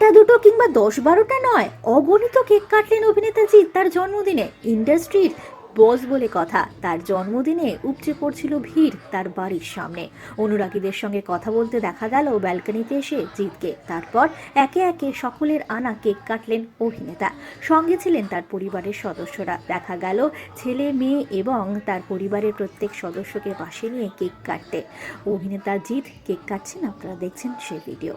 একটা দুটো কিংবা দশ বারোটা নয়, অগণিত কেক কাটলেন অভিনেতা জিৎ তার জন্মদিনে ইন্ডাস্ট্রির বস বলে কথা। তার জন্মদিনে উপচে পড়ছিল ভিড় তার বাড়ির সামনে। অনুরাগীদের সঙ্গে কথা বলতে দেখা গেল ব্যালকনিতে এসে জিৎকে তারপর একে একে সকলের আনা কেক কাটলেন অভিনেতা। সঙ্গে ছিলেন তার পরিবারের সদস্যরা। দেখা গেল ছেলে, মেয়ে এবং তার পরিবারের প্রত্যেক সদস্যকে পাশে নিয়ে কেক কাটতে। অভিনেতা জিৎ কেক কাটছেন, আপনারা দেখছেন সেই ভিডিও।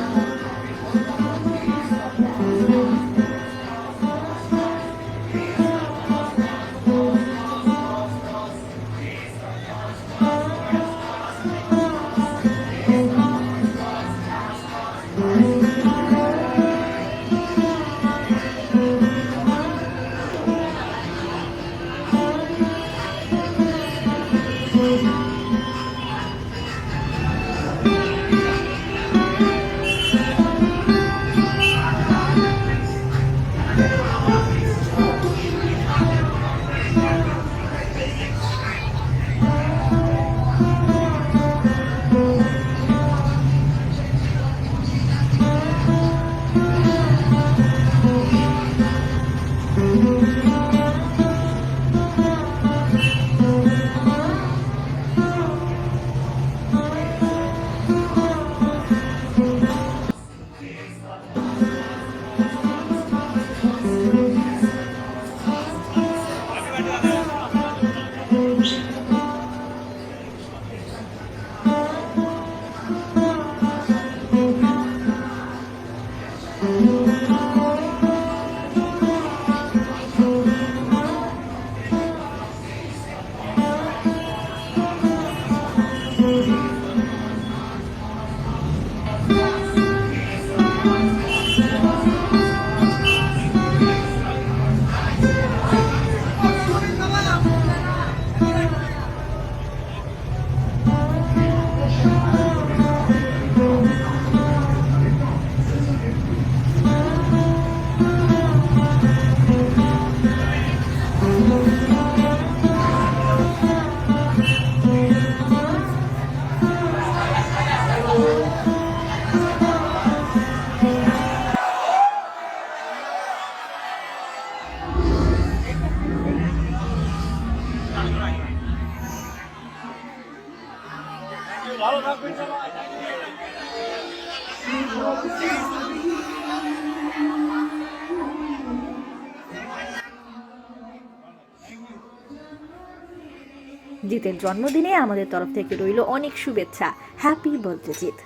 জিতের জন্মদিনে আমাদের তরফ থেকে রইল অনেক শুভেচ্ছা। হ্যাপি বার্থডে জিত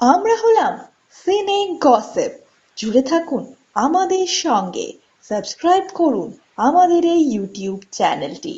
আমরা হলাম সিনে গসেপ। জুড়ে থাকুন আমাদের সঙ্গে। সাবস্ক্রাইব করুন আমাদের এই ইউটিউব চ্যানেলটি